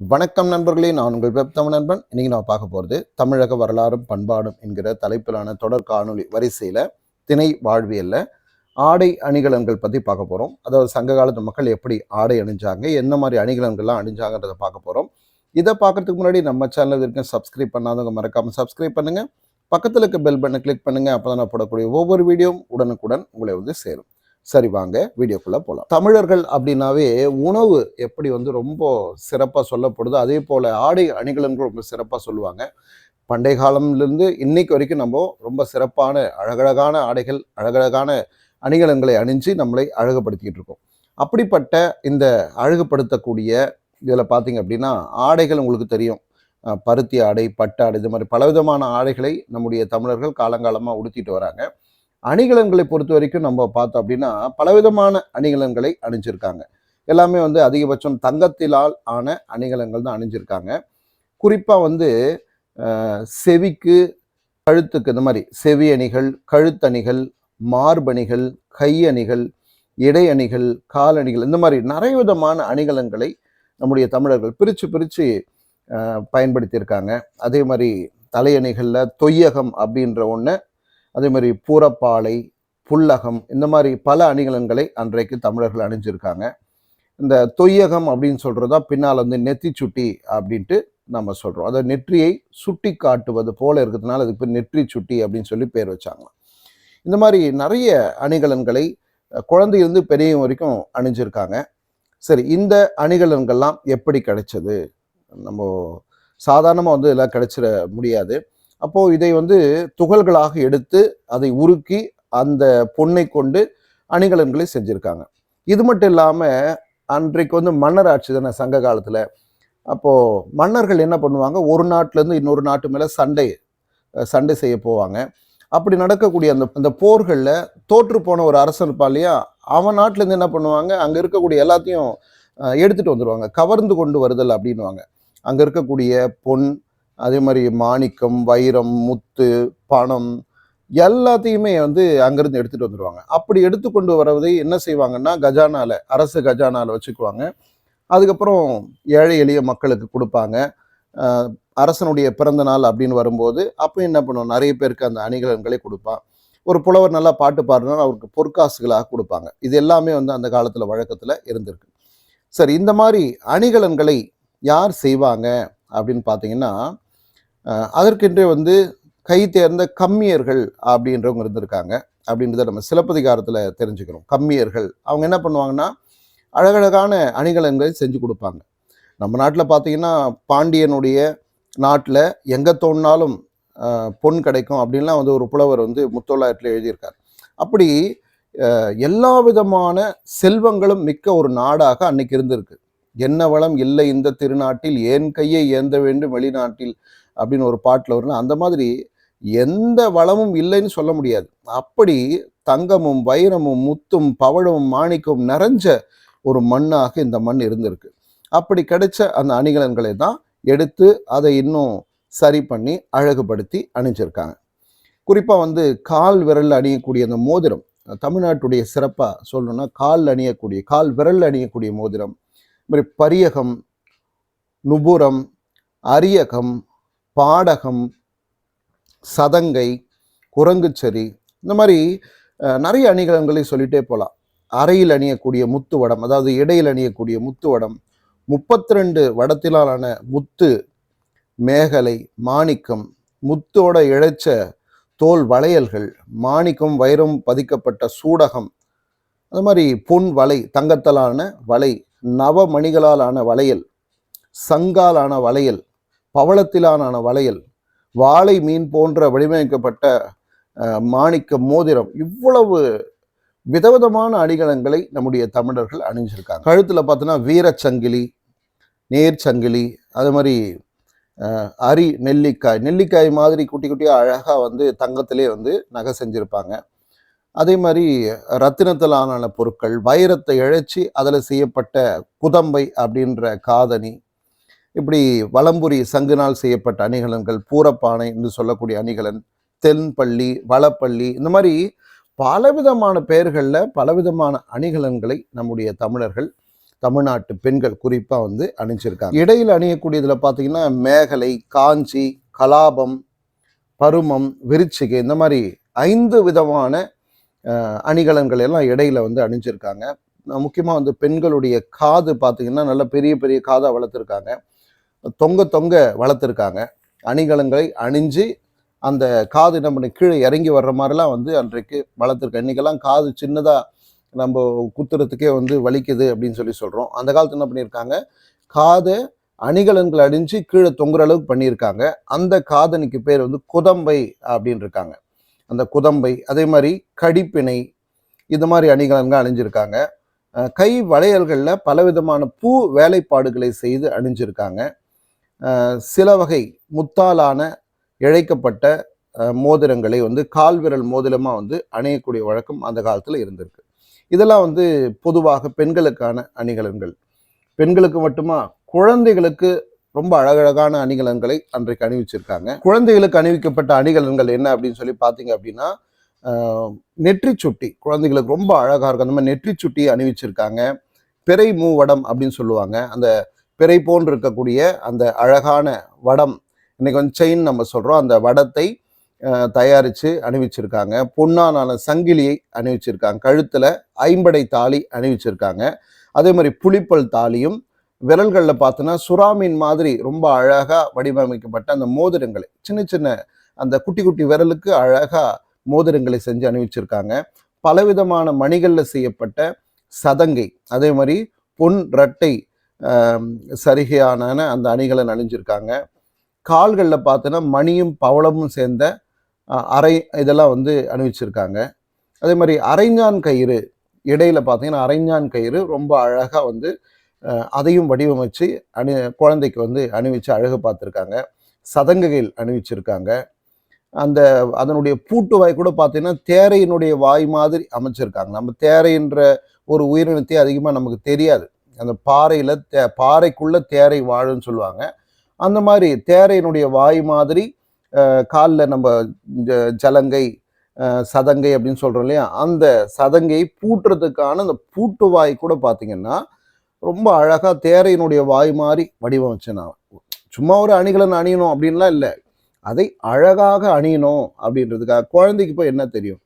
வணக்கம் நண்பர்களே நான் உங்கள் வெப் தமிழ் நண்பன். இன்னைக்கு நான் பார்க்க போகிறது தமிழக வரலாறும் பண்பாடும் என்கிற தலைப்பிலான தொடர் காணொலி வரிசையில் திணை வாழ்வியல்ல ஆடை அணிகலன்கள் பற்றி பார்க்க போகிறோம் அதாவது சங்க காலத்து மக்கள் எப்படி ஆடை அணிஞ்சாங்க என்ன மாதிரி அணிகலன்கள்லாம் அணிஞ்சாங்கன்றதை பார்க்க போகிறோம் இதை பார்க்கறதுக்கு முன்னாடி நம்ம சேனல் இருக்க சப்ஸ்கிரைப் பண்ணாதவங்க மறக்காமல் சப்ஸ்கிரைப் பண்ணுங்கள் பக்கத்தில் இருக்க பெல் பட்டனை கிளிக் பண்ணுங்கள் அப்போ தான் நான் போடக்கூடிய ஒவ்வொரு வீடியோவும் உடனுக்குடன் உங்களை வந்து சேரும். சரி வாங்க வீடியோக்குள்ளே போகலாம் தமிழர்கள் அப்படின்னாவே உணவு எப்படி வந்து ரொம்ப சிறப்பாக சொல்லப்படுதோ அதே போல் ஆடை அணிகலன்கள் ரொம்ப சிறப்பாக சொல்லுவாங்க. பண்டைய காலம்லேருந்து இன்னைக்கு வரைக்கும் நம்ம ரொம்ப சிறப்பான அழகழகான ஆடைகள் அழகழகான அணிகலன்களை அணிஞ்சு நம்மளை அழகுபடுத்திக்கிட்டு இருக்கோம். அப்படிப்பட்ட இந்த அழகுபடுத்தக்கூடிய இதில் பார்த்தீங்க அப்படின்னா ஆடைகள் உங்களுக்கு தெரியும். பருத்தி ஆடை பட்டு ஆடை இது மாதிரி பலவிதமான ஆடைகளை நம்முடைய தமிழர்கள் காலங்காலமாக உடுத்திட்டு வராங்க. அணிகலன்களை பொறுத்த வரைக்கும் நம்ம பார்த்தோம் அப்படின்னா பலவிதமான அணிகலன்களை அணிஞ்சிருக்காங்க. எல்லாமே வந்து அதிகபட்சம் தங்கத்திலால் ஆன அணிகலன்கள் தான் அணிஞ்சிருக்காங்க. குறிப்பாக வந்து செவிக்கு கழுத்துக்கு இந்த மாதிரி செவி அணிகள் கழுத்தணிகள் மார்பணிகள் கையணிகள் இடை அணிகள் காலணிகள் இந்த மாதிரி நிறைய விதமான அணிகலன்களை நம்முடைய தமிழர்கள் பிரித்து பிரித்து பயன்படுத்தியிருக்காங்க. அதே மாதிரி தலையணிகளில் தொய்யகம் அப்படின்ற ஒன்று அதே மாதிரி பூரப்பாலை புல்லகம் இந்த மாதிரி பல அணிகலன்களை அன்றைக்கு தமிழர்கள் அணிஞ்சிருக்காங்க. இந்த தொய்யகம் அப்படின்னு சொல்கிறதா பின்னால் வந்து நெத்தி சுட்டி அப்படின்ட்டு நம்ம சொல்கிறோம் அதை நெற்றியை சுட்டி காட்டுவது போல இருக்கிறதுனால அதுக்கு பேர் நெற்றி சுட்டி அப்படின்னு சொல்லி பேர் வச்சாங்க இந்த மாதிரி நிறைய அணிகலன்களை குழந்தையிலிருந்து பெரிய வரைக்கும் அணிஞ்சிருக்காங்க. சரி இந்த அணிகலன்கள்லாம் எப்படி கிடைச்சது? நம்ம சாதாரணமாக வந்து இதெல்லாம் கிடைச்சிட முடியாது. அப்போது இதை வந்து துகள்களாக எடுத்து அதை உருக்கி அந்த பொண்ணை கொண்டு அணிகலன்களை செஞ்சுருக்காங்க. இது மட்டும் இல்லாமல் அன்றைக்கு வந்து மன்னர் ஆட்சி தானே சங்க காலத்தில். அப்போது மன்னர்கள் என்ன பண்ணுவாங்க? ஒரு நாட்டிலேருந்து இன்னொரு நாட்டு மேலே சண்டை சண்டை செய்ய போவாங்க. அப்படி நடக்கக்கூடிய அந்த அந்த போர்களில் தோற்று போன ஒரு அரசன் இருப்பா இல்லையா? அவன் நாட்டிலேருந்து என்ன பண்ணுவாங்க? அங்கே இருக்கக்கூடிய எல்லாத்தையும் எடுத்துகிட்டு வந்துடுவாங்க கவர்ந்து கொண்டு வருதல் அப்படின்வாங்க அங்கே இருக்கக்கூடிய பொன் அதே மாதிரி மாணிக்கம் வைரம் முத்து பணம் எல்லாத்தையுமே வந்து அங்கேருந்து எடுத்துகிட்டு வந்துடுவாங்க அப்படி எடுத்துக்கொண்டு வரதை என்ன செய்வாங்கன்னா கஜானால அரசு கஜானால வச்சுக்குவாங்க. அதுக்கப்புறம் ஏழை எளிய மக்களுக்கு கொடுப்பாங்க. அரசனுடைய பிறந்த நாள் அப்படின்னு வரும்போது அப்போ என்ன பண்ணுவோம் நிறைய பேருக்கு அந்த அணிகலன்களை கொடுப்பான். ஒரு புலவர் நல்லா பாட்டு பாடினா அவருக்கு பொற்காசுகளாக கொடுப்பாங்க. இது எல்லாமே வந்து அந்த காலத்தில் வழக்கத்தில் இருந்திருக்கு. சரி இந்த மாதிரி அணிகலன்களை யார் செய்வாங்க அப்படின்னு பார்த்தீங்கன்னா அதற்கென்றே வந்து கை தேர்ந்த கம்மியர்கள் அப்படின்றவங்க இருந்திருக்காங்க. அப்படின்றத நம்ம சிலப்பதிகாரத்தில் தெரிஞ்சுக்கிறோம் கம்மியர்கள் அவங்க என்ன பண்ணுவாங்கன்னா அழகழகான அணிகலன்களை செஞ்சு கொடுப்பாங்க. நம்ம நாட்டில் பார்த்தீங்கன்னா பாண்டியனுடைய நாட்டில் எங்கே தோணினாலும் பொன் கிடைக்கும் அப்படின்லாம் வந்து ஒரு புலவர் வந்து முத்தொள்ளாயிரத்தில் எழுதியிருக்கார். அப்படி எல்லா விதமான செல்வங்களும் மிக்க ஒரு நாடாக அன்னைக்கு இருந்திருக்கு. என்ன வளம் இல்லை இந்த திருநாட்டில் ஏன் கையை ஏந்த வேண்டும் வெளிநாட்டில் அப்படின்னு ஒரு பாட்டில் வரும்னா அந்த மாதிரி எந்த வளமும் இல்லைன்னு சொல்ல முடியாது. அப்படி தங்கமும் வைரமும் முத்தும் பவழமும் மாணிக்கமும் நிறைஞ்ச ஒரு மண்ணாக இந்த மண் இருந்திருக்கு. அப்படி கிடைச்ச அந்த அணிகலன்களை தான் எடுத்து அதை இன்னும் சரி பண்ணி அழகுபடுத்தி அணிஞ்சிருக்காங்க. குறிப்பாக வந்து கால் விரல் அணியக்கூடிய அந்த மோதிரம் தமிழ்நாட்டுடைய சிறப்பாக சொல்லணும்னா கால் அணியக்கூடிய கால் விரல் அணியக்கூடிய மோதிரம். இது மாதிரி பரியகம் நுபுரம் அரியகம் பாடகம் சதங்கை குரங்குச்சரி இந்த மாதிரி நிறைய அணிகலன்களை சொல்லிட்டே போகலாம் அறையில் அணியக்கூடிய முத்து வடம் அதாவது இடையில் அணியக்கூடிய முத்து வடம் முப்பத்தி ரெண்டு வடத்திலான முத்து மேகலை மாணிக்கம் முத்தோட இழைச்ச தோல் வளையல்கள் மாணிக்கம் வைரம் பதிக்கப்பட்ட சூடகம் அது மாதிரி பொன் வலை தங்கத்தலான வலை நவமணிகளாலான வளையல் சங்காலான வளையல் பவளத்திலான வளையல் வாழை மீன் போன்ற வடிவமைக்கப்பட்ட மாணிக்க மோதிரம் இவ்வளவு விதவிதமான அணிகலன்களை நம்முடைய தமிழர்கள் அணிஞ்சிருக்காங்க. கழுத்தில் பார்த்தோன்னா வீரச்சங்கிலி நேர்ச்சங்கிலி அது மாதிரி அரி நெல்லிக்காய் நெல்லிக்காய் மாதிரி குட்டி குட்டியாக அழகாக வந்து தங்கத்திலே வந்து நகை செஞ்சுருப்பாங்க. அதே மாதிரி ரத்தினத்திலான பொருட்கள் வைரத்தை இழைச்சி அதில் செய்யப்பட்ட குதம்பை அப்படின்ற காதணி இப்படி வலம்புரி சங்குனால் செய்யப்பட்ட அணிகலன்கள் பூரப்பானை என்று சொல்லக்கூடிய அணிகலன் தென்பள்ளி வளப்பள்ளி இந்த மாதிரி பலவிதமான பெயர்களில் பலவிதமான அணிகலன்களை நம்முடைய தமிழர்கள் தமிழ்நாட்டு பெண்கள் குறிப்பாக வந்து அணிஞ்சிருக்காங்க. இடையில் அணியக்கூடியதில் பார்த்தீங்கன்னா மேகலை காஞ்சி கலாபம் பருமம் விருச்சிகை இந்த மாதிரி ஐந்து விதமான அணிகலன்கள் எல்லாம் இடையில வந்து அணிஞ்சிருக்காங்க. முக்கியமாக வந்து பெண்களுடைய காது பார்த்தீங்கன்னா நல்ல பெரிய பெரிய காதாக வளர்த்துருக்காங்க. தொங்க தொங்க வளர்த்துருக்காங்க. அணிகலன்களை அணிஞ்சு அந்த காது நம்ம கீழே இறங்கி வர்ற மாதிரிலாம் வந்து அன்றைக்கு வளர்த்துருக்கேன் இன்றைக்கெல்லாம் காது சின்னதாக நம்ம குத்துறதுக்கே வந்து வலிக்குது அப்படின்னு சொல்லி சொல்கிறோம் அந்த காலத்தில் என்ன பண்ணியிருக்காங்க? காதை அணிகலன்கள் அடிஞ்சு கீழே தொங்குற அளவுக்கு பண்ணியிருக்காங்க. அந்த காதணிக்கு பேர் வந்து குதம்பை அப்படின்னு இருக்காங்க அந்த குதம்பை அதே மாதிரி கடிப்பிணை இது மாதிரி அணிகலன்கள் அணிஞ்சிருக்காங்க. கை வளையல்களில் பலவிதமான பூ வேலைப்பாடுகளை செய்து அணிஞ்சிருக்காங்க. சில வகை முத்தாலான இழைக்கப்பட்ட மோதிரங்களை வந்து கால் விரல் மோதிரமாக வந்து அணியக்கூடிய வழக்கம் அந்த காலத்தில் இருந்திருக்கு. இதெல்லாம் வந்து பொதுவாக பெண்களுக்கான அணிகலன்கள். பெண்களுக்கு மட்டுமா குழந்தைகளுக்கு ரொம்ப அழகழகான அணிகலன்களை அன்றைக்கு அணிவிச்சிருக்காங்க. குழந்தைகளுக்கு அணிவிக்கப்பட்ட அணிகலன்கள் என்ன அப்படின்னு சொல்லி பார்த்தீங்க அப்படின்னா நெற்றி சுட்டி. குழந்தைகளுக்கு ரொம்ப அழகாக இருக்கும். அந்த மாதிரி நெற்றி சுட்டி அணிவிச்சிருக்காங்க. பிறை மூவடம் அப்படின்னு சொல்லுவாங்க. அந்த பிறை போன்று இருக்கக்கூடிய அந்த அழகான வடம் இன்றைக்கி வந்து செயின் நம்ம சொல்கிறோம் அந்த வடத்தை தயாரித்து அணிவிச்சிருக்காங்க. பொன்னான சங்கிலியை அணிவிச்சிருக்காங்க. கழுத்தில் ஐம்படை தாலி அணிவிச்சிருக்காங்க. அதே மாதிரி புளிப்பல் தாலியும் விரல்களில் பார்த்தோன்னா சுறாமீன் மாதிரி ரொம்ப அழகாக வடிவமைக்கப்பட்ட அந்த மோதிரங்களை சின்ன சின்ன அந்த குட்டி குட்டி விரலுக்கு அழகாக மோதிரங்களை செஞ்சு அணிவிச்சிருக்காங்க. பலவிதமான மணிகளில் செய்யப்பட்ட சதங்கை அதே மாதிரி பொன் ரட்டை சரிகையான அந்த அணிகளை அணிஞ்சிருக்காங்க கால்களில் பார்த்தோன்னா மணியும் பவளமும் சேர்ந்த அரை இதெல்லாம் வந்து அணிவிச்சிருக்காங்க. அதே மாதிரி அரைஞான் கயிறு இடையில் பார்த்தீங்கன்னா அரைஞான் கயிறு ரொம்ப அழகாக வந்து அதையும் வடிவமைச்சு அணி குழந்தைக்கு வந்து அணிவிச்சு அழகு பார்த்துருக்காங்க. சதங்கைகள் அணிவிச்சிருக்காங்க. அந்த அதனுடைய பூட்டு வாய் கூட பார்த்தீங்கன்னா தேரையினுடைய வாய் மாதிரி அமைச்சிருக்காங்க. நம்ம தேரைன்ற ஒரு உயிரினத்தை அதிகமாக நமக்கு தெரியாது. அந்த பாறையில் தே பாறைக்குள்ளே தேரை வாழுன்னு சொல்லுவாங்க. அந்த மாதிரி தேரையினுடைய வாய் மாதிரி காலில் நம்ம ஜலங்கை சதங்கை அப்படின்னு சொல்கிறோம் இல்லையா? அந்த சதங்கை பூட்டுறதுக்கான அந்த பூட்டு வாய் கூட பார்த்தீங்கன்னா ரொம்ப அழகாக தேரையினுடைய வாய் மாதிரி வடிவமைச்சு நான். சும்மா ஒரு அணிகலன் அணியணும் அப்படின்லாம் இல்லை. அதை அழகாக அணியணும் அப்படின்றதுக்காக. குழந்தைக்கு போய் என்ன தெரியும்?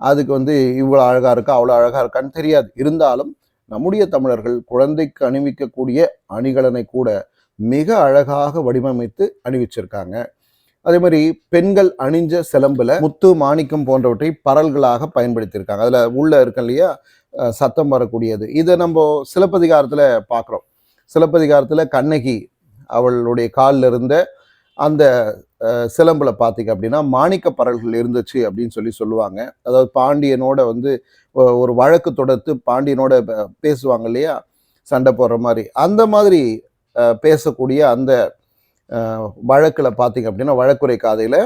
அதுக்கு வந்து இவ்வளோ அழகாக இருக்கா அவ்வளோ அழகாக இருக்கான்னு தெரியாது. இருந்தாலும் நம்முடைய தமிழர்கள் குழந்தைக்கு அணிவிக்கக்கூடிய அணிகலனை கூட மிக அழகாக வடிவமைத்து அணிவிச்சிருக்காங்க. அதே மாதிரி பெண்கள் அணிஞ்ச சிலம்புல முத்து மாணிக்கம் போன்றவற்றை பரல்களாக பயன்படுத்தியிருக்காங்க. அதில் உள்ள இருக்கு இல்லையா? சத்தம் வரக்கூடியது. இதை நம்ம சிலப்பதிகாரத்தில் பார்க்குறோம். சிலப்பதிகாரத்தில் கண்ணகி அவளுடைய காலில் இருந்த அந்த சிலம்பில் பார்த்தீங்க அப்படின்னா மாணிக்க பரல்கள் இருந்துச்சு அப்படின்னு சொல்லி சொல்லுவாங்க. அதாவது பாண்டியனோட வந்து ஒரு வழக்கு தொடர்த்து பாண்டியனோட பேசுவாங்க இல்லையா? சண்டை போடுற மாதிரி. அந்த மாதிரி பேசக்கூடிய அந்த வழக்கில் பார்த்தீங்க அப்படின்னா வழக்குரை காதையில்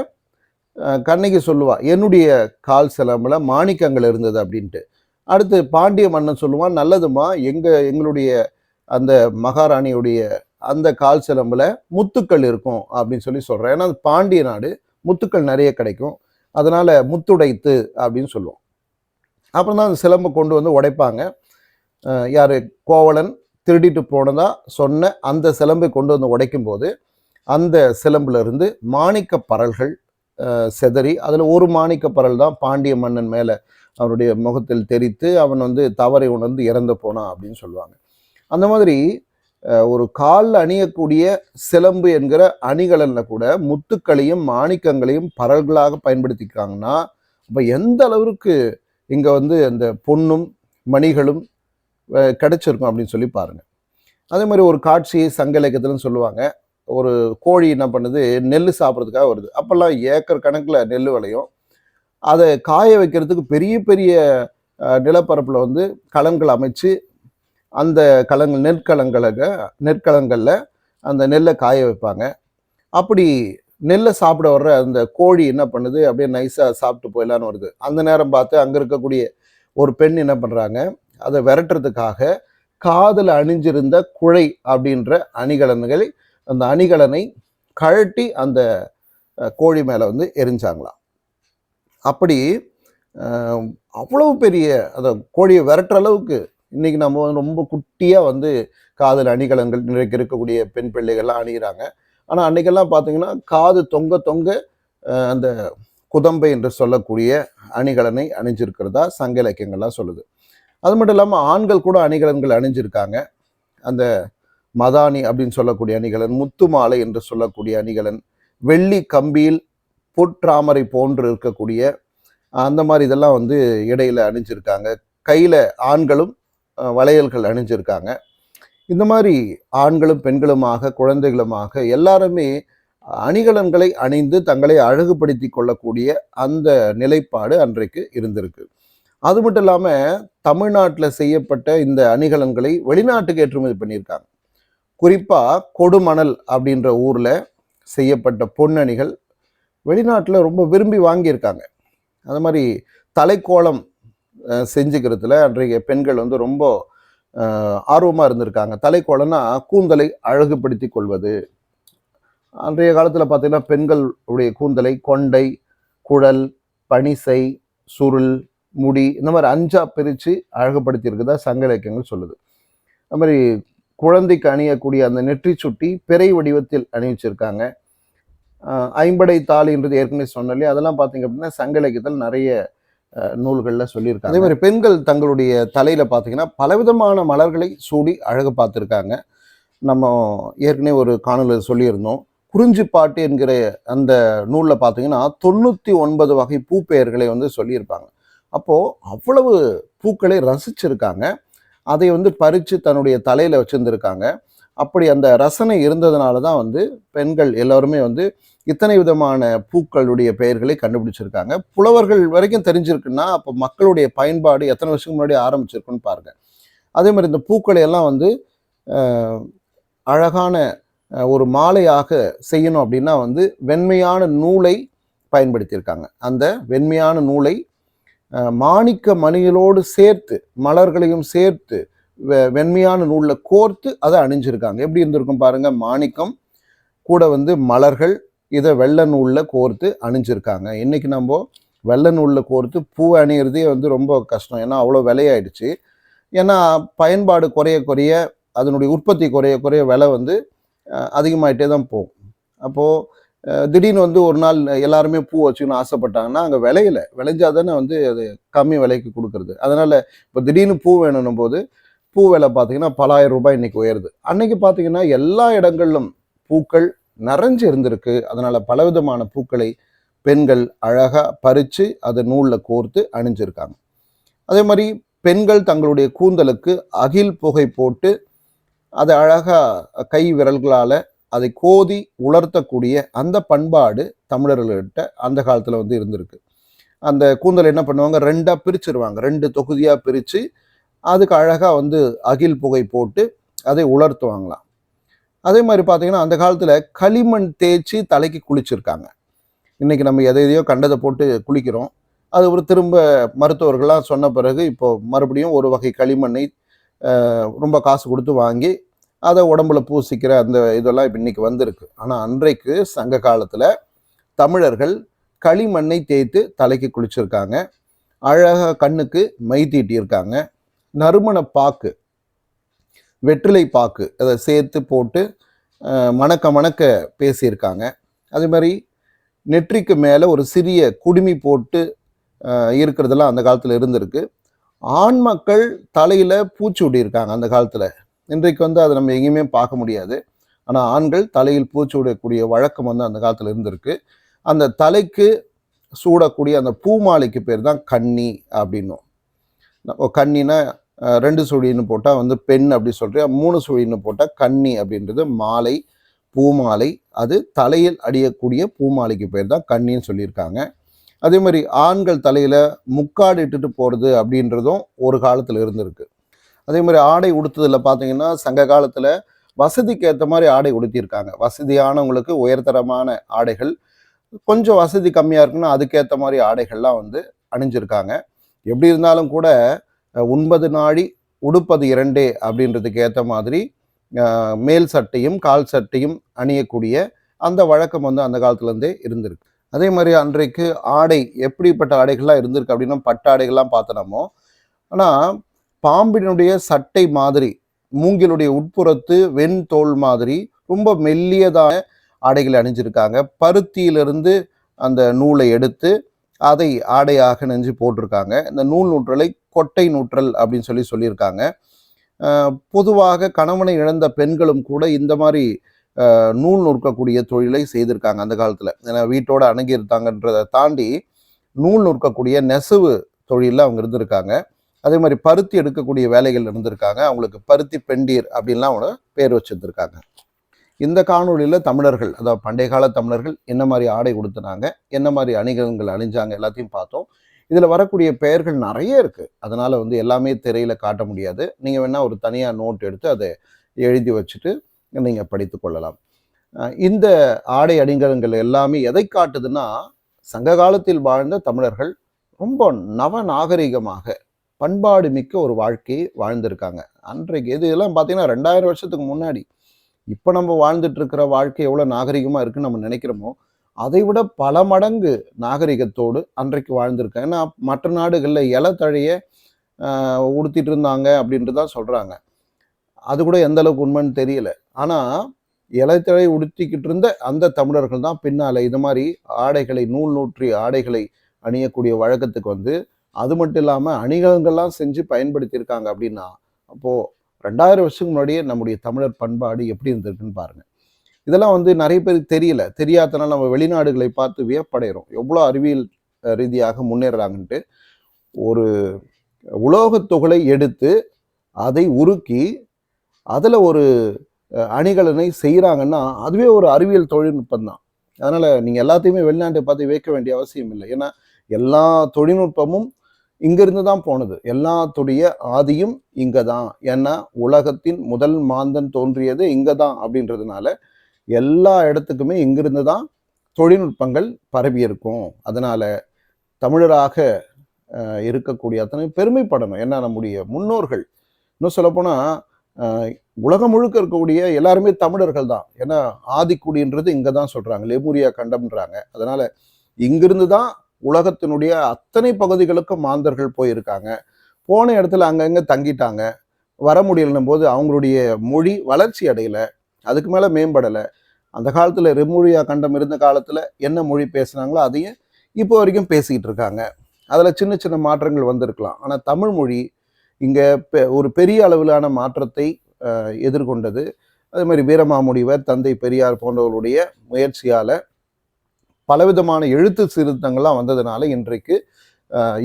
கண்ணகி சொல்லுவாள் என்னுடைய கால் சிலம்புல மாணிக்கங்கள் இருந்தது அப்படின்ட்டு. அடுத்து பாண்டிய மன்னன் சொல்லுவான் நல்லதுமா எங்கள் எங்களுடைய அந்த மகாராணியுடைய அந்த கால் சிலம்பில் முத்துக்கள் இருக்கும் அப்படின்னு சொல்லி சொல்கிறேன் ஏன்னா பாண்டிய நாடு முத்துக்கள் நிறைய கிடைக்கும். அதனால் முத்துடைத்து அப்படின்னு சொல்லுவோம். அப்புறம் தான் அந்த சிலம்பை கொண்டு வந்து உடைப்பாங்க. யார்? கோவலன் திருடிட்டு போனதாக சொன்ன அந்த சிலம்பை கொண்டு வந்து உடைக்கும் போது அந்த சிலம்புல இருந்து மாணிக்க பரல்கள் செதறி சிதறி அதில் ஒரு மாணிக்க பரல் தான் பாண்டிய மன்னன் மேலே அவருடைய முகத்தில் தெரித்து அவன் வந்து தவறை உணர்ந்து இறந்து போனான் அப்படின்னு சொல்லுவாங்க. அந்த மாதிரி ஒரு காலில் அணியக்கூடிய சிலம்பு என்கிற அணிகலனில் கூட முத்துக்களையும் மாணிக்கங்களையும் பரல்களாக பயன்படுத்திக்கிறாங்கன்னா அப்போ எந்த அளவிற்கு இங்கே வந்து அந்த பொன்னும் மணிகளும் கிடைச்சிருக்கும் அப்படின்னு சொல்லி பாருங்க. அதே மாதிரி ஒரு காட்சி சங்க இலக்கியத்துலன்னு சொல்லுவாங்க. ஒரு கோழி என்ன பண்ணுது? நெல் சாப்பிட்றதுக்காக வருது. அப்போல்லாம் ஏக்கர் கணக்கில் நெல் விளையும். அதை காய வைக்கிறதுக்கு பெரிய பெரிய நிலப்பரப்பில் வந்து களங்கள் அமைச்சு அந்த களங்கள் நெற்களங்களுக்கு நெற்களங்களில் அந்த நெல்லை காய வைப்பாங்க. அப்படி நெல்லை சாப்பிட வர்ற அந்த கோழி என்ன பண்ணுது? அப்படியே நைஸாக சாப்பிட்டு போயிடலான்னு வருது. அந்த நேரம் பார்த்து அங்கே இருக்கக்கூடிய ஒரு பெண் என்ன பண்ணுறாங்க அதை விரட்டுறதுக்காக காதில் அணிஞ்சிருந்த குழை அப்படின்ற அணிகலன்களை அந்த அணிகலனை கழட்டி அந்த கோழி மேலே வந்து எரிஞ்சாங்களாம். அப்படி அவ்வளவு பெரிய அந்த கோழியை விரட்டுற அளவுக்கு இன்றைக்கி நம்ம வந்து ரொம்ப குட்டியாக வந்து காதல் அணிகலன்கள் இன்றைக்கு இருக்கக்கூடிய பெண் பிள்ளைகள்லாம் அணிகிறாங்க ஆனால் அன்றைக்கெல்லாம் பார்த்தீங்கன்னா காது தொங்க தொங்க அந்த குதம்பை என்று சொல்லக்கூடிய அணிகலனை அணிஞ்சிருக்கிறதா சங்க இலக்கியங்கள்லாம் சொல்லுது. அது மட்டும் இல்லாமல் ஆண்கள் கூட அணிகலன்கள் அணிஞ்சிருக்காங்க. அந்த மதானி அப்படின்னு சொல்லக்கூடிய அணிகலன் முத்துமாலை என்று சொல்லக்கூடிய அணிகலன் வெள்ளி கம்பியில் பொற்றாமரை போன்று இருக்கக்கூடிய அந்த மாதிரி இதெல்லாம் வந்து இடையில அணிஞ்சிருக்காங்க. கையில் ஆண்களும் வளையல்கள் அணிஞ்சிருக்காங்க. இந்த மாதிரி ஆண்களும் பெண்களுமாக குழந்தைகளுமாக எல்லாருமே அணிகலன்களை அணிந்து தங்களை அழகுபடுத்தி கொள்ளக்கூடிய அந்த நிலைப்பாடு அன்றைக்கு இருந்திருக்கு. அது மட்டும் இல்லாமல் தமிழ்நாட்டில் செய்யப்பட்ட இந்த அணிகலன்களை வெளிநாட்டுக்கு ஏற்றுமதி பண்ணியிருக்காங்க. குறிப்பாக கொடுமணல் அப்படின்ற ஊரில் செய்யப்பட்ட பொன்னணிகள் வெளிநாட்டில் ரொம்ப விரும்பி வாங்கியிருக்காங்க. அது மாதிரி தலைக்கோலம் செஞ்சுக்கிறதுல அன்றைய பெண்கள் வந்து ரொம்ப ஆர்வமாக இருந்திருக்காங்க. தலைக்கோலனா கூந்தலை அழகுபடுத்தி கொள்வது. அன்றைய காலத்தில் பார்த்தீங்கன்னா பெண்களுடைய கூந்தலை கொண்டை குழல் பனிசை சுருள் முடி இந்த மாதிரி அஞ்சா பிரித்து அழகுபடுத்தி இருக்குதா சங்க இலக்கியங்கள் சொல்லுது. அது மாதிரி குழந்தைக்கு அணியக்கூடிய அந்த நெற்றி சுட்டி பிறை வடிவத்தில் அணிவிச்சிருக்காங்க ஐம்படை தாலின்றது ஏற்கனவே சொன்னாலே அதெல்லாம் பார்த்தீங்க அப்படின்னா சங்க இலக்கியத்தில் நிறைய நூல்களில் சொல்லியிருக்காங்க. அதே மாதிரி பெண்கள் தங்களுடைய தலையில் பார்த்தீங்கன்னா பலவிதமான மலர்களை சூடி அழகு பார்த்துருக்காங்க. நம்ம ஏற்கனவே ஒரு காணொலியில் சொல்லியிருந்தோம். குறிஞ்சிப்பாட்டு என்கிற அந்த நூலில் பார்த்தீங்கன்னா தொண்ணூற்றி ஒன்பது வகை பூ பெயர்களை வந்து சொல்லியிருப்பாங்க. அப்போது அவ்வளவு பூக்களை ரசிச்சிருக்காங்க. அதை வந்து பறித்து தன்னுடைய தலையில் வச்சுருந்துருக்காங்க. அப்படி அந்த ரசனை இருந்ததுனால தான் வந்து பெண்கள் எல்லாருமே வந்து இத்தனை விதமான பூக்களுடைய பெயர்களை கண்டுபிடிச்சிருக்காங்க. புலவர்கள் வரைக்கும் தெரிஞ்சிருக்குன்னா அப்போ மக்களுடைய பயன்பாடு எத்தனை வருஷத்துக்கு முன்னாடி ஆரம்பிச்சிருக்குன்னு பாருங்க. அதே மாதிரி இந்த பூக்களை எல்லாம் வந்து அழகான ஒரு மாலையாக செய்யணும் அப்படின்னா வந்து வெண்மையான நூலை பயன்படுத்தியிருக்காங்க. அந்த வெண்மையான நூலை மாணிக்க மணிகளோடு சேர்த்து மலர்களையும் சேர்த்து வெண்மையான நூலில் கோர்த்து அதை அணிஞ்சிருக்காங்க. எப்படி இருந்திருக்கும் பாருங்கள் மாணிக்கம் கூட வந்து மலர்கள் இதை வெள்ளை நூலில் கோர்த்து அணிஞ்சிருக்காங்க. இன்றைக்கி நம்ம வெள்ளை நூலில் கோர்த்து பூ அணியிறதே வந்து ரொம்ப கஷ்டம். ஏன்னா அவ்வளோ விலையாயிடுச்சு. ஏன்னா பயன்பாடு குறைய குறைய அதனுடைய உற்பத்தி குறைய குறைய விலை வந்து அதிகமாகிட்டே தான் போகும். அப்போது திடீர்னு வந்து ஒரு நாள் எல்லாருமே பூ வச்சுக்கணும்னு ஆசைப்பட்டாங்கன்னா அங்கே விளையல. விளைஞ்சா தானே வந்து அது கம்மி விலைக்கு கொடுக்குறது. அதனால் இப்போ திடீர்னு பூ வேணும்னும் போது பூ விலை பார்த்தீங்கன்னா பலாயிரம் ரூபாய் இன்னைக்கு உயருது. அன்னைக்கு பார்த்தீங்கன்னா எல்லா இடங்களிலும் பூக்கள் நிறைஞ்சு இருந்திருக்கு. அதனால் பலவிதமான பூக்களை பெண்கள் அழகாக பறித்து அதை நூலில் கோர்த்து அணிஞ்சிருக்காங்க. அதே மாதிரி பெண்கள் தங்களுடைய கூந்தலுக்கு அகில் புகை போட்டு அதை அழகாக கை விரல்களால் அதை கோதி உலர்த்தக்கூடிய அந்த பண்பாடு தமிழர்கள்கிட்ட அந்த காலத்தில் வந்து இருந்திருக்கு. அந்த கூந்தல் என்ன பண்ணுவாங்க? ரெண்டாக பிரிச்சிருவாங்க. ரெண்டு தொகுதியாக பிரித்து அதுக்கு அழகாக வந்து அகில் புகை போட்டு அதை உலர்த்துவாங்களாம். அதே மாதிரி பார்த்தீங்கன்னா அந்த காலத்தில் களிமண் தேய்ச்சி தலைக்கு குளிச்சிருக்காங்க. இன்றைக்கி நம்ம எதை எதையோ கண்டதை போட்டு குளிக்கிறோம். அது ஒரு திரும்ப மருத்துவர்கள்லாம் சொன்ன பிறகு இப்போ மறுபடியும் ஒரு வகை களிமண்ணை ரொம்ப காசு கொடுத்து வாங்கி அதை உடம்புல பூசிக்கிற அந்த இதெல்லாம் இப்போ இன்றைக்கி வந்திருக்கு. ஆனால் அன்றைக்கு சங்க காலத்தில் தமிழர்கள் களிமண்ணை தேய்த்து தலைக்கு குளிச்சிருக்காங்க. அழகாக கண்ணுக்கு மை தீட்டியிருக்காங்க. நறுமண பாக்கு வெற்றிலை பாக்கு அதை சேர்த்து போட்டு மணக்க மணக்க பேசியிருக்காங்க. அதே மாதிரி நெற்றிக்கு மேலே ஒரு சிறிய குடுமி போட்டு இருக்கிறதெல்லாம் அந்த காலத்தில் இருந்திருக்கு. ஆண் மக்கள் தலையில் பூச்சி இருக்காங்க அந்த காலத்தில். இன்றைக்கு வந்து அதை நம்ம எங்கேயுமே பார்க்க முடியாது. ஆனால் ஆண்கள் தலையில் பூச்சி விடக்கூடிய வழக்கம் வந்து அந்த காலத்தில் இருந்திருக்கு. அந்த தலைக்கு சூடக்கூடிய அந்த பூமாலைக்கு பேர் தான் கன்னி அப்படின்னும். கன்னினா ரெண்டு சுழின்னு போட்டால் வந்து பெண் அப்படி சொல்கிறேன் மூணு சுழின்னு போட்டால் கன்னி அப்படின்றது மாலை பூமாலை. அது தலையில் அடியக்கூடிய பூமாலைக்கு பேர் தான் கன்னின்னு சொல்லியிருக்காங்க. அதே மாதிரி ஆண்கள் தலையில் முக்காடு இட்டுட்டு போகிறது அப்படின்றதும் ஒரு காலத்தில் இருந்திருக்கு. அதே மாதிரி ஆடை உடுத்துதலில் பார்த்தீங்கன்னா சங்க காலத்தில் வசதிக்கு ஏற்ற மாதிரி ஆடை உடுத்தியிருக்காங்க. வசதியானவங்களுக்கு உயர்தரமான ஆடைகள் கொஞ்சம் வசதி கம்மியாக இருக்குன்னா அதுக்கேற்ற மாதிரி ஆடைகள்லாம் வந்து அணிஞ்சிருக்காங்க. எப்படி இருந்தாலும் கூட ஒன்பது நாடி உடுப்பது இரண்டே அப்படின்றதுக்கு ஏற்ற மாதிரி மேல் சட்டையும் கால் சட்டையும் அணியக்கூடிய அந்த வழக்கம் வந்து அந்த காலத்துலேருந்தே இருந்திருக்கு. அதே மாதிரி அன்றைக்கு ஆடை எப்படிப்பட்ட ஆடைகள்லாம் இருந்திருக்கு அப்படின்னா பட்டு ஆடைகள்லாம் பார்த்தனமோ ஆனால் பாம்பினுடைய சட்டை மாதிரி மூங்கிலுடைய உட்புறத்து வெண் தோல் மாதிரி ரொம்ப மெல்லியதான ஆடைகளை அணிஞ்சிருக்காங்க. பருத்தியிலிருந்து அந்த நூலை எடுத்து அதை ஆடையாக நெஞ்சு போட்டிருக்காங்க. இந்த நூல் நூற்றலை கொட்டை நூற்றல் அப்படின்னு சொல்லி சொல்லியிருக்காங்க. பொதுவாக கணவனை இழந்த பெண்களும் கூட இந்த மாதிரி நூல் நூற்கக்கூடிய தொழிலை செய்திருக்காங்க அந்த காலத்தில். ஏன்னா வீட்டோட அணுகியிருந்தாங்கன்றதை தாண்டி நூல் நூற்கக்கூடிய நெசவு தொழிலில் அவங்க இருந்திருக்காங்க. அதே மாதிரி பருத்தி எடுக்கக்கூடிய வேலைகள் இருந்திருக்காங்க. அவங்களுக்கு பருத்தி பெண்டீர் அப்படின்லாம் அவங்க பேர் வச்சுருந்துருக்காங்க. இந்த காணொளியில் தமிழர்கள் அதாவது பண்டைய கால தமிழர்கள் என்ன மாதிரி ஆடை கொடுத்துனாங்க என்ன மாதிரி அணிகங்கள் அணிஞ்சாங்க எல்லாத்தையும் பார்த்தோம். இதில் வரக்கூடிய பெயர்கள் நிறைய இருக்குது அதனால் வந்து எல்லாமே திரையில் காட்ட முடியாது. நீங்கள் வேணால் ஒரு தனியாக நோட் எடுத்து அதை எழுதி வச்சுட்டு நீங்கள் படித்து கொள்ளலாம். இந்த ஆடை அணிகலன்கள் எல்லாமே எதை காட்டுதுன்னா சங்க காலத்தில் வாழ்ந்த தமிழர்கள் ரொம்ப நவ நாகரிகமாக பண்பாடு மிக்க ஒரு வாழ்க்கையை வாழ்ந்திருக்காங்க. அன்றைக்கு இது இதெல்லாம் பார்த்தீங்கன்னா ரெண்டாயிரம் வருஷத்துக்கு முன்னாடி. இப்போ நம்ம வாழ்ந்துட்டு இருக்கிற வாழ்க்கை எவ்வளோ நாகரிகமாக இருக்குன்னு நம்ம நினைக்கிறோமோ அதை விட பல மடங்கு நாகரிகத்தோடு அன்றைக்கு வாழ்ந்திருக்காங்க. ஏன்னா மற்ற நாடுகளில் இலை தழைய உடுத்திட்டு இருந்தாங்க அப்படின்ட்டு தான் சொல்கிறாங்க அது கூட எந்த அளவுக்கு உண்மைன்னு தெரியல. ஆனால் இலைத்தழை உடுத்திக்கிட்டு இருந்த அந்த தமிழர்கள் தான் பின்னால் இது மாதிரி ஆடைகளை நூல் நூற்றி ஆடைகளை அணியக்கூடிய வழக்கத்துக்கு வந்து அது மட்டும் இல்லாமல் அணிகலன்கள்லாம் செஞ்சு பயன்படுத்தியிருக்காங்க அப்படின்னா அப்போது ரெண்டாயிரம் வருஷத்துக்கு முன்னாடியே நம்முடைய தமிழர் பண்பாடு எப்படி இருந்திருக்குன்னு பாருங்க. இதெல்லாம் வந்து நிறைய பேருக்கு தெரியல. தெரியாதனால நம்ம வெளிநாடுகளை பார்த்து வியப்படைகிறோம். எவ்வளோ அறிவியல் ரீதியாக முன்னேறாங்கன்ட்டு ஒரு உலோகத் துகளை எடுத்து அதை உருக்கி அதில் ஒரு அணிகலனை செய்கிறாங்கன்னா அதுவே ஒரு அறிவியல் தொழில்நுட்பம் தான். அதனால் நீங்கள் எல்லாத்தையுமே வெளிநாட்டை பார்த்து வைக்க வேண்டிய அவசியம் இல்லை. ஏன்னா எல்லா தொழில்நுட்பமும் இங்கிருந்து தான் போனது. எல்லாத்துடைய ஆதியும் இங்கே தான் ஏன்னா உலகத்தின் முதல் மாந்தன் தோன்றியது இங்கே தான் அப்படின்றதுனால எல்லா இடத்துக்குமே இங்கிருந்து தான் தொழில்நுட்பங்கள் பரவி இருக்கும். தமிழராக இருக்கக்கூடிய அத்தனை பெருமைப்படணும். ஏன்னா நம்முடைய முன்னோர்கள் இன்னும் சொல்லப்போனால் உலகம் முழுக்க இருக்கக்கூடிய எல்லாருமே தமிழர்கள் தான் ஏன்னா ஆதிக்குடின்றது இங்கே தான் சொல்கிறாங்க லெமூரியா கண்டம்ன்றாங்க. அதனால் இங்கிருந்து தான் உலகத்தினுடைய அத்தனை பகுதிகளுக்கும் மாந்தர்கள் போயிருக்காங்க. போன இடத்துல அங்கங்கே தங்கிட்டாங்க. வர முடியலன்னும் போது அவங்களுடைய மொழி வளர்ச்சி அடையலை. அதுக்கு மேலே மேம்படலை. அந்த காலத்தில் ரெமூரியா கண்டம் இருந்த காலத்தில் என்ன மொழி பேசுனாங்களோ அதையும் இப்போ வரைக்கும் பேசிக்கிட்டு இருக்காங்க. அதில் சின்ன சின்ன மாற்றங்கள் வந்திருக்கலாம். ஆனால் தமிழ் மொழி இங்கே ஒரு பெரிய அளவிலான மாற்றத்தை எதிர்கொண்டது. அதே மாதிரி வீரமாமுனிவர் தந்தை பெரியார் போன்றவர்களுடைய முயற்சியால் பலவிதமான எழுத்து சீர்திருத்தங்கள்லாம் வந்ததுனால இன்றைக்கு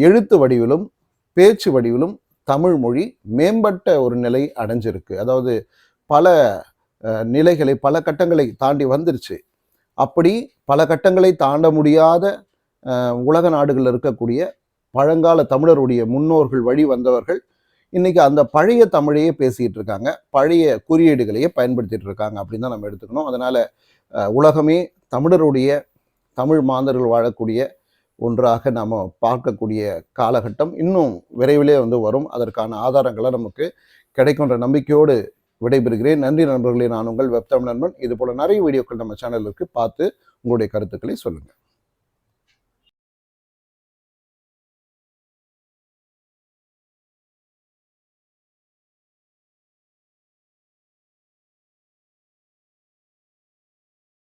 எழுத்து வடிவிலும் பேச்சு வடிவிலும் தமிழ் மொழி மேம்பட்ட ஒரு நிலை அடைஞ்சிருக்கு. அதாவது பல நிலைகளை பல கட்டங்களை தாண்டி வந்துருச்சு. அப்படி பல கட்டங்களை தாண்ட முடியாத உலக நாடுகளில் இருக்கக்கூடிய பழங்கால தமிழருடைய முன்னோர்கள் வழி வந்தவர்கள் இன்னைக்கு அந்த பழைய தமிழையே பேசிகிட்டு இருக்காங்க. பழைய குறியீடுகளையே பயன்படுத்திகிட்டு இருக்காங்க அப்படின்னு தான் நம்ம எடுத்துக்கணும். அதனால் உலகமே தமிழருடைய தமிழ் மாந்தர்கள் வாழக்கூடிய ஒன்றாக நாம் பார்க்கக்கூடிய காலகட்டம் இன்னும் விரைவிலே வந்து வரும். அதற்கான ஆதாரங்களை நமக்கு கிடைக்கின்ற நம்பிக்கையோடு விடைபெறுகிறேன். நன்றி நண்பர்களே நான் உங்கள் வெப்தம் நண்பன். இதுபோல் நிறைய வீடியோக்கள் நம்ம சேனல் பார்த்து உங்களுடைய கருத்துக்களை சொல்லுங்கள்